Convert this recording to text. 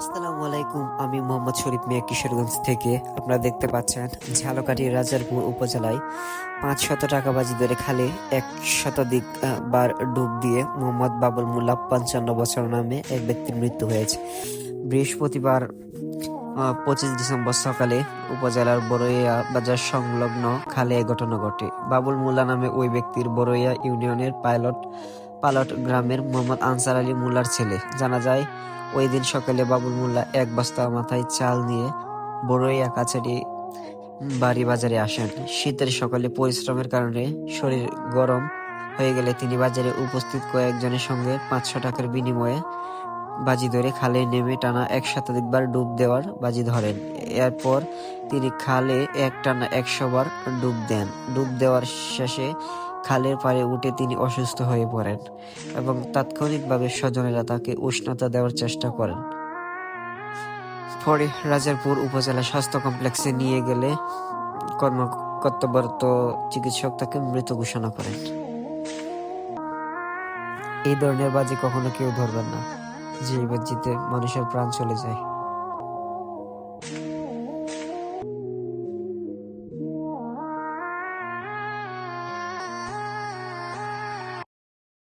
আসসালামু আলাইকুম, আমি মোহাম্মদ শরীফ মিয়া কিশোরগঞ্জ থেকে। আপনারা দেখতে পাচ্ছেন ঝালকাঠি রাজারপুর উপজেলায় পাঁচ শত টাকা বাজি ধরে খালে এক শতাধিক বার ডুব দিয়ে মোহাম্মদ বাবুল মোল্লা পঞ্চান্ন বছর নামে এক ব্যক্তির মৃত্যু হয়েছে। বৃহস্পতিবার পঁচিশ ডিসেম্বর সকালে উপজেলার বড়ইয়া বাজার সংলগ্ন খালে এ ঘটনা ঘটে। বাবুল মোল্লা নামে ওই ব্যক্তির বড়ইয়া ইউনিয়নের পাইলট পালট গ্রামের মোহাম্মদ আনসার আলী মোল্লার ছেলে। জানা যায়, ওই দিন সকালে বাবুল মোল্লা এক বস্তা মাথায় চাল নিয়ে বড়ইয়া কাছারি বাড়ি বাজারে আসেন। শীতের সকালে পরিশ্রমের কারণে শরীর গরম হয়ে গেলে তিনি বাজারে উপস্থিত কয়েকজনের সঙ্গে পাঁচশো টাকার বিনিময়ে বাজি ধরে খালে নেমে টানা এক শতাধিকবার ডুব দেওয়ার বাজি ধরেন। এরপর তিনি খালে এক টানা একশো বার ডুব দেন। ডুব দেওয়ার শেষে খালের পাড়ে উঠে তিনি অসুস্থ হয়ে পড়েন এবং তাৎক্ষণিকভাবে স্বজনেরা তাকে উষ্ণতা দেওয়ার চেষ্টা করেন। পরে রাজারপুর উপজেলা স্বাস্থ্য কমপ্লেক্সে নিয়ে গেলে কর্ম কর্তব্যরত চিকিৎসক তাকে মৃত ঘোষণা করেন। এই ধরনের বাজি কখনো কেউ ধরবেন না। যে বাজিতে মানুষের প্রাণ চলে যায়।